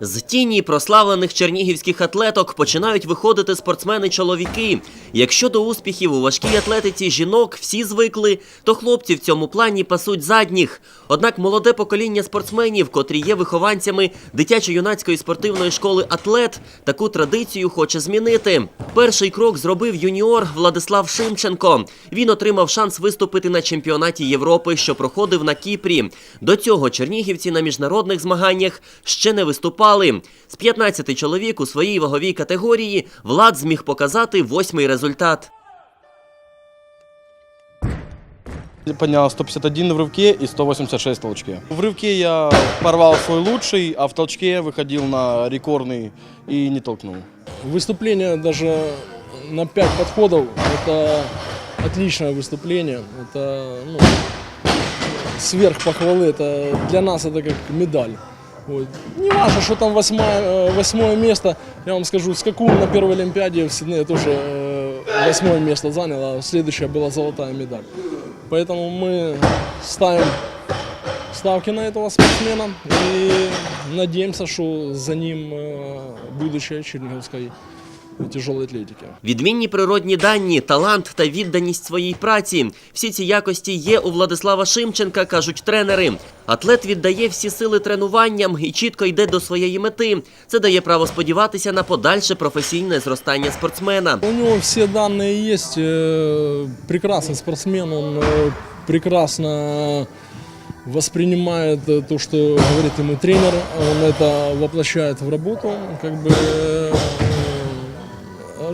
З тіні прославлених чернігівських атлеток починають виходити спортсмени-чоловіки. Якщо до успіхів у важкій атлетиці жінок всі звикли, то хлопці в цьому плані пасуть задніх. Однак молоде покоління спортсменів, котрі є вихованцями дитячо-юнацької спортивної школи Атлет, таку традицію хоче змінити. Перший крок зробив юніор Владислав Шимченко. Він отримав шанс виступити на чемпіонаті Європи, що проходив на Кіпрі. До цього чернігівці на міжнародних змаганнях ще не виступали З 15 чоловік у своїй ваговій категорії Влад зміг показати восьмий результат. Поднял 151 в рывке и 186 в толчке. В рывке я порвал свой лучший, а в толчке выходил на рекордный и не толкнул. Выступление даже на 5 подходов – это отличное выступление. Это ну, сверх похвалы. Это для нас это как медаль. Вот. Не важно, что там восьмое, э, восьмое место. Я вам скажу, скакун на первой Олимпиаде в Сиднее тоже э, восьмое место занял, а следующая была золотая медаль. Поэтому мы ставим ставки на этого спортсмена и надеемся, что за ним э, будущее Черниговской тяжелой атлетики. Відмінні природні дані, талант та відданість своїй праці. Всі ці якості є у Владислава Шимченка, кажуть тренери. Атлет віддає всі сили тренуванням і чітко йде до своєї мети. Це дає право сподіватися на подальше професійне зростання спортсмена. У него все данные есть. э, Прекрасный спортсмен, он э, прекрасно воспринимает э, то, что говорит ему тренер, он это воплощает в работу, как бы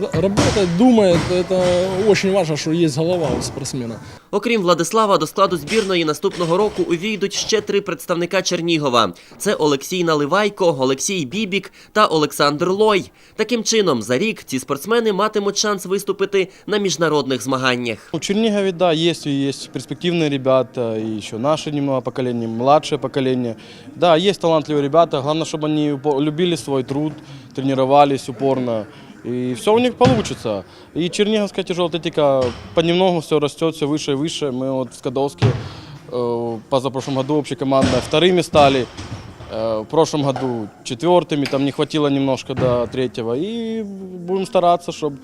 э, р- работает, думает, это очень важно, что есть голова у спортсмена. Окрім Владислава, до складу збірної наступного року увійдуть ще три представника Чернігова: це Олексій Наливайко, Олексій Бібік та Олександр Лой. Таким чином, за рік ці спортсмени матимуть шанс виступити на міжнародних змаганнях. У Чернигове, да, есть и есть перспективные ребята, и еще наше немного поколение, младшее поколение. Да, есть талантливые ребята, главное, чтобы они упо- любили свой труд, тренировались упорно, и все у них получится. И Черниговская тяжелая атлетика понемногу все растет, все выше и выше. Мы вот в Скадовске э, позапрошлом году общекомандно вторыми стали, Э, В прошлом году четвертыми, там не хватило немножко до третьего. И будем стараться, чтобы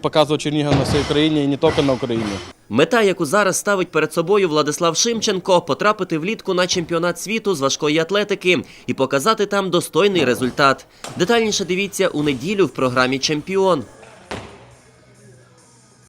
показывать Чернигов на всей Украине и не только на Украине. Мета, яку зараз ставить перед собою Владислав Шимченко, потрапити влітку на чемпіонат світу з важкої атлетики і показати там достойний результат. Детальніше дивіться у неділю в програмі Чемпіон.